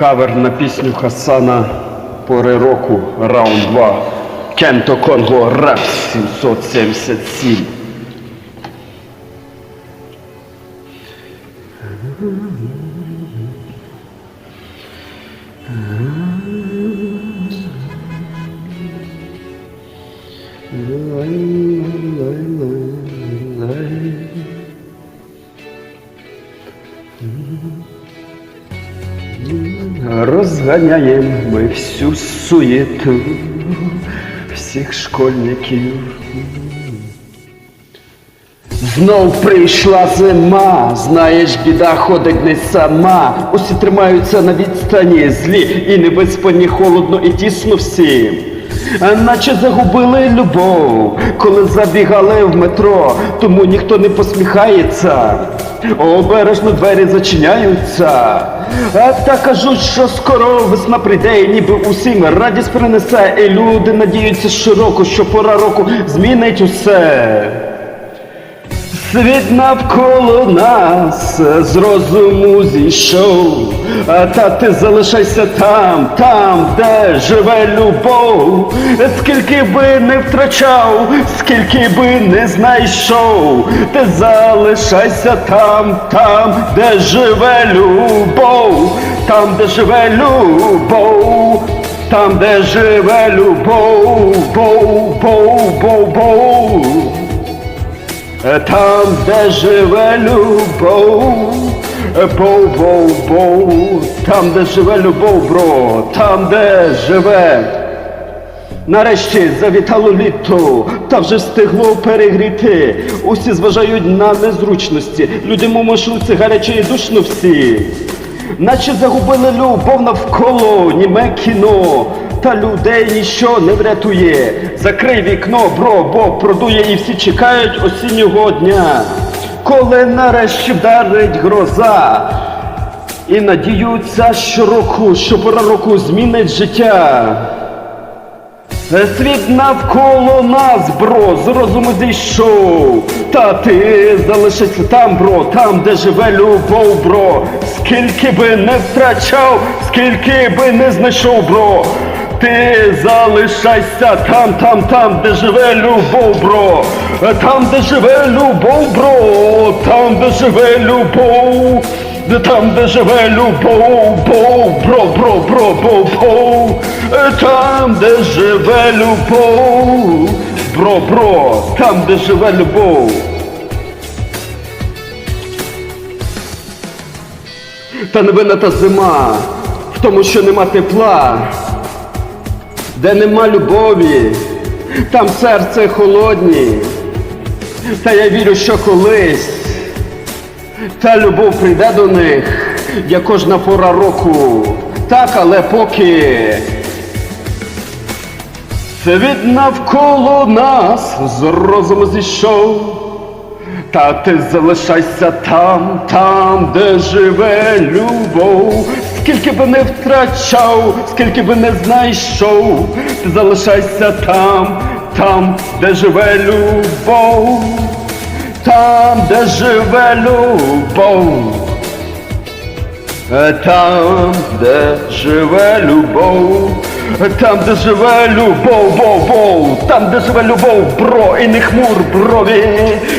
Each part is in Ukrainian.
Кавер на пісню Хасана Пори року, раунд 2. Кенто Конго Реп 777. Розганяємо ми всю суєту всіх школьників. Знов прийшла зима, знаєш, біда ходить не сама. Усі тримаються на відстані, злі і невиспані, холодно і тісно всім. Наче загубили любов, коли забігали в метро, тому ніхто не посміхається. Обережно двері зачиняються. Та кажуть, що скоро весна прийде, і ніби усім радість принесе, і люди надіються широко, що пора року змінить усе. Світ навколо нас з розуму зійшов, та ти залишайся там, там, де живе любов, скільки би не втрачав, скільки би не знайшов, ти залишайся там, там, де живе любов, там, де живе любов. Там, де живе любов, боу, боу, боу, боу. Там, де живе любов, боу-боу-боу, там, де живе любов, бро, там, де живе. Нарешті завітало літо, та вже встигло перегріти. Усі зважають на незручності. Люди мумошуться гаряче і душно всі. Наче загубили любов навколо, німе кіно. Та людей ніщо не врятує. Закрий вікно, бро, бо продує і всі чекають осіннього дня. Коли нарешті вдарить гроза. І надіються щороку, що пора року змінить життя. Світ навколо нас, бро, з розуму зійшов. Та ти залишишся там, бро, там, де живе любов, бро. Скільки би не втрачав, скільки би не знайшов, бро. Ти залишайся там, там, там, де живе любов, бро. Там, де живе любов, бро. Там, де живе любов. Там, де живе любов, боу, бро, бро, бро, боу. Е, Там, де живе любов, бро, бро, там, де живе любов. Та не винна та зима в тому, що нема тепла, де нема любові, там серце холодні. Та я вірю, що колись та любов прийде до них, як кожна пора року. Так, але поки світ навколо нас з розуму зійшов. Та ти залишайся там, там, де живе любов. Скільки би не втрачав, скільки би не знайшов, ти залишайся там, там, де живе любов, там, де живе любов. Е, Там, де живе любов, Е, там, де живе любов, боу, боу, там, де живе любов, бро, і не хмур брові.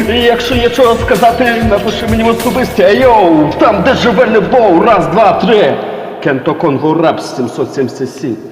Якщо є чого сказати, напиши мені в особисті, йоу, там, де живе любов, раз, два, три. Кенто Конго Рап 777.